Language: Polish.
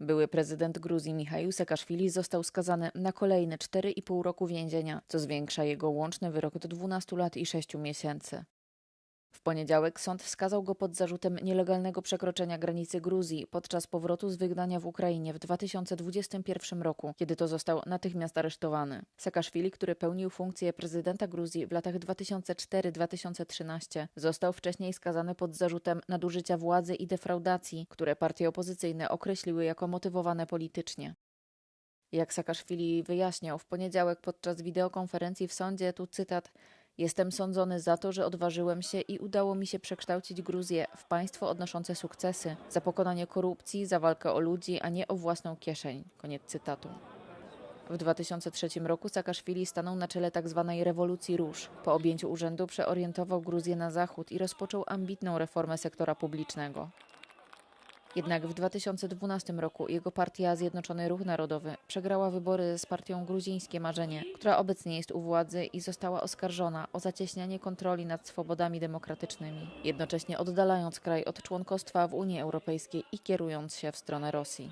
Były prezydent Gruzji Michał Saakaszwili został skazany na kolejne 4,5 roku więzienia, co zwiększa jego łączny wyrok do 12 lat i 6 miesięcy. W poniedziałek sąd skazał go pod zarzutem nielegalnego przekroczenia granicy Gruzji podczas powrotu z wygnania w Ukrainie w 2021 roku, kiedy to został natychmiast aresztowany. Saakaszwili, który pełnił funkcję prezydenta Gruzji w latach 2004-2013, został wcześniej skazany pod zarzutem nadużycia władzy i defraudacji, które partie opozycyjne określiły jako motywowane politycznie. Jak Saakaszwili wyjaśniał w poniedziałek podczas wideokonferencji w sądzie, tu cytat, Jestem sądzony za to, że odważyłem się i udało mi się przekształcić Gruzję w państwo odnoszące sukcesy, za pokonanie korupcji, za walkę o ludzi, a nie o własną kieszeń. Koniec cytatu. W 2003 roku Saakaszwili stanął na czele tzw. rewolucji róż. Po objęciu urzędu przeorientował Gruzję na zachód i rozpoczął ambitną reformę sektora publicznego. Jednak w 2012 roku jego partia Zjednoczony Ruch Narodowy przegrała wybory z partią Gruzińskie Marzenie, która obecnie jest u władzy i została oskarżona o zacieśnianie kontroli nad swobodami demokratycznymi, jednocześnie oddalając kraj od członkostwa w Unii Europejskiej i kierując się w stronę Rosji.